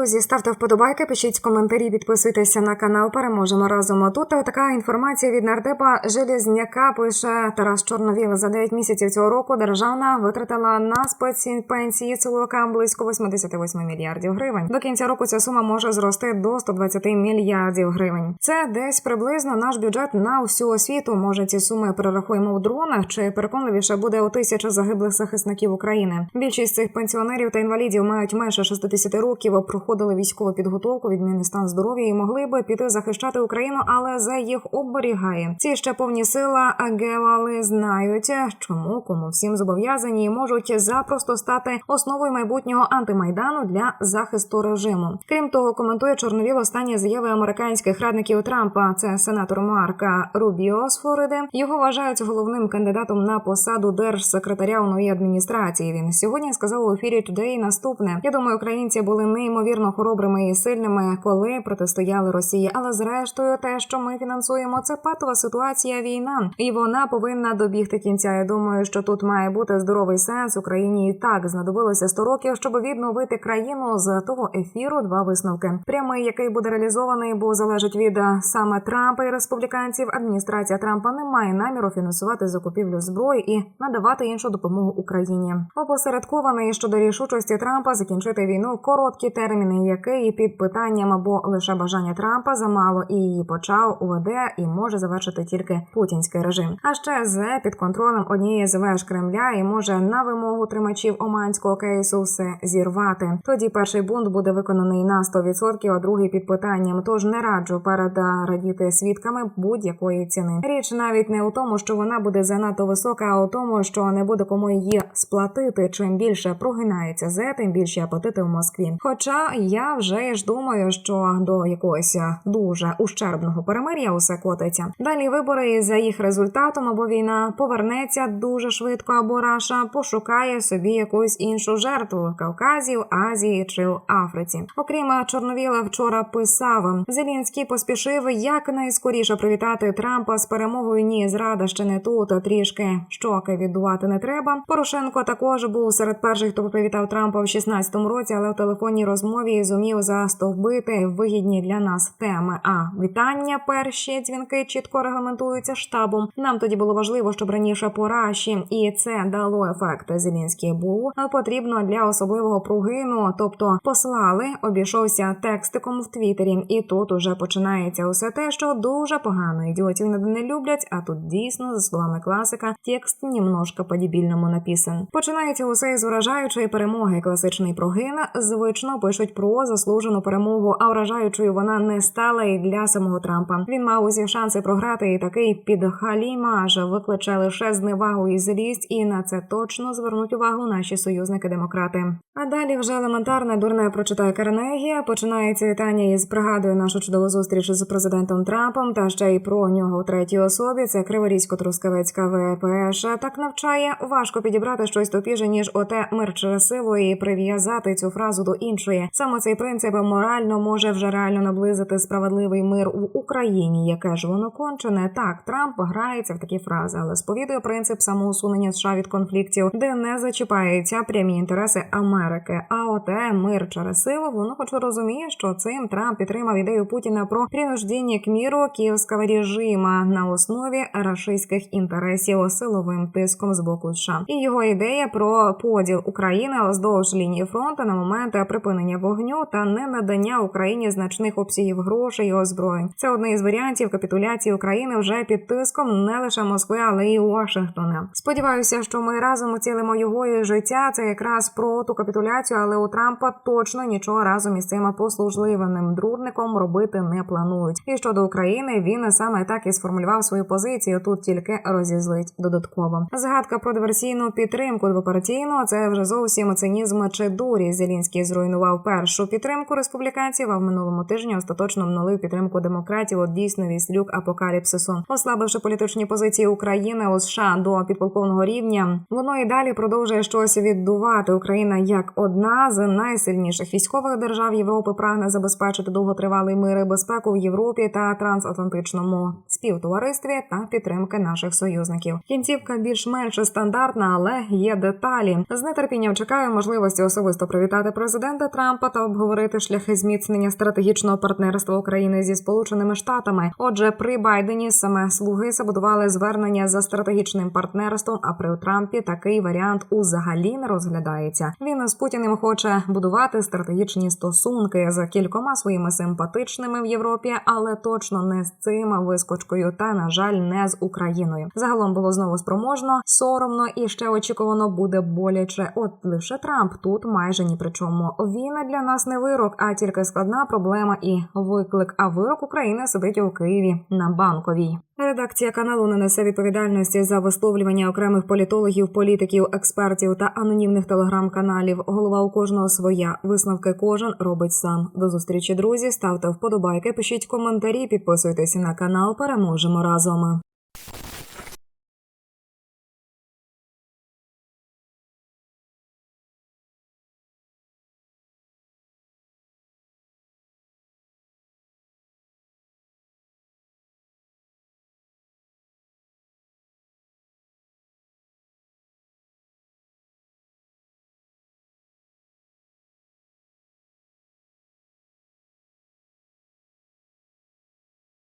Друзі, ставте вподобайки, пишіть коментарі, підписуйтеся на канал. Переможемо разом. Тут така інформація від нардепа Железняка пише Тарас Чорновіл. За 9 місяців цього року державна витратила на спецпенсії силовикам близько 88 мільярдів гривень. До кінця року ця сума може зрости до 120 мільярдів гривень. Це десь приблизно наш бюджет на всю освіту. Може, ці суми перерахуємо у дронах, чи переконливіше буде у тисяча загиблих захисників України. Більшість цих пенсіонерів та інвалідів мають менше 60 років, проходили військову підготовку, відмінний стан здоров'я і могли би піти захищати Україну, але за їх оберігає. Ці ще повні сила гевали знають, чому кому всім зобов'язані і можуть запросто стати основою майбутнього антимайдану для захисту режиму. Крім того, коментує Чорновіл останні заяви американських радників Трампа. Це сенатор Марка Рубіо з Флориди. Його вважають головним кандидатом на посаду держсекретаря у новій адміністрації. Він сьогодні сказав у ефірі Today наступне: я думаю, українці були неймовірно хоробрими і сильними, коли протистояли Росії. Але зрештою, те, що ми фінансуємо, це патова ситуація війна, і вона повинна добігти кінця. Я думаю, що тут має бути здоровий сенс. Україні і так знадобилося 100 років, щоб відновити країну з того ефіру. Два висновки. Прямий, який буде реалізований, бо залежить від е, саме Трампа і республіканців. Адміністрація Трампа не має наміру фінансувати закупівлю зброї і надавати іншу допомогу Україні. Опосередкований щодо рішучості Трампа закінчити війну короткі терміни, який під питанням або лише бажання Трампа замало і її почав уведе і може завершити тільки путінський режим. А ще з під контролем однієї з веж Кремля і може на вимогу тримачів оманського кейсу все зірвати. Тоді перший бунт буде виконаний на 100%, а другий під питанням. Тож не раджу перед радіти свідками будь-якої ціни. Річ навіть не у тому, що вона буде занадто висока, а у тому, що не буде кому її сплатити. Чим більше прогинається зе, тим більші апетити в Москві. Хоча я вже ж думаю, що до якогось дуже ущербного перемир'я усе котиться. Далі вибори за їх результатом або війна повернеться дуже швидко, або Раша пошукає собі якусь іншу жертву в Кавказі, в Азії чи в Африці. Окрім Чорновіла, вчора писав Зелінський поспішив якнайскоріше привітати Трампа з перемогою. Ні, зрада ще не тут. Трішки щоки віддувати не треба. Порошенко також був серед перших, хто привітав Трампа в 16-му році, але в телефонній розмові зумів застовбити вигідні для нас теми. А вітання перші дзвінки чітко регламентуються штабом. Нам тоді було важливо, щоб раніше по Раші, і це дало ефект. Зелінський був потрібно для особливого пругину, тобто послали, обійшовся текстиком в Твіттері. І тут уже починається усе те, що дуже погано. Ідіотів не люблять. А тут дійсно, за словами класика, текст немножко по-дебільному написан. Починається усе із вражаючої перемоги. Класичний прогин звично пишуть про заслужену перемогу, а вражаючою вона не стала і для самого Трампа. Він мав усі шанси програти, і такий під підхалімаж викличе лише зневагу і злість, і на це точно звернуть увагу наші союзники-демократи. А далі вже елементарне дурне прочитає Карнегі. Починається вітання із пригадує нашу чудову зустріч з президентом Трампом та ще й про нього у третій особі. Це Криворізько-Трускавецька ВПШ. Так навчає важко підібрати щось тупіше, ніж оте мир через і прив'язати цю фразу до іншої. Саме цей принцип морально може вже реально наблизити справедливий мир в Україні. Яке ж воно кончене? Так, Трамп грається в такі фрази, але сповідує принцип самоусунення США від конфліктів, де не зачіпаються прямі інтереси Америки. А оте мир через силу, воно хоч розуміє, що цим Трамп підтримав ідею Путіна про принуждення к міру київського режима на основі рашистських інтересів силовим тиском з боку США. І його ідея про поділ України оздовж лінії фронту на момент припинення вогню та не надання Україні значних обсягів грошей і озброєнь. Це одне із варіантів капітуляції України вже під тиском не лише Москви, але й Вашингтона. Сподіваюся, що ми разом оцілимо його і життя. Це якраз про ту капітуляцію, але у Трампа точно нічого разом із цим послужливим друдником робити не планують. І щодо України він саме так і сформулював свою позицію. Тут тільки розізлить додатково. Згадка про диверсійну підтримку двопартійну це вже зовсім цинізм чи дурі. Зелінський зруйнував першу підтримку республіканців. А в минулому тижні остаточно внулив підтримку демократів. От дійсно віслюк апокаліпсису, ослабивши політичні позиції України у США до підполковного рівня. Воно і далі продовжує щось віддувати. Україна як одна з найсильніших військових держав Європи прагне забезпечити довготривалий мир і безпеку в Європі та трансатлантичному співтоваристві та підтримки наших союзників. Кінцівка більш-менш стандартна, але є деталі. З нетерпінням чекаю можливості особисто привітати президента Трампа та обговорити шляхи зміцнення стратегічного партнерства України зі Сполученими Штатами. Отже, при Байдені саме слуги забудували звернення за стратегічним партнерством. А при Трампі такий варіант узагалі не розглядається. Він з Путіним хоче будувати стратегічні стосунки з кількома своїми симпатичними в Європі, але точно не з цим вискочкою, та на жаль, не з Україною. Загалом було знову спроможно, соромно і ще очікувано буде боляче. От лише Трамп тут майже ні при чому. Він нас не вирок, а тільки складна проблема і виклик. А вирок України сидить у Києві на банковій. Редакція каналу не несе відповідальності за висловлювання окремих політологів, політиків, експертів та анонімних телеграм-каналів. Голова у кожного своя. Висновки кожен робить сам. До зустрічі, друзі. Ставте вподобайки, пишіть коментарі, підписуйтесь на канал. Переможемо разом.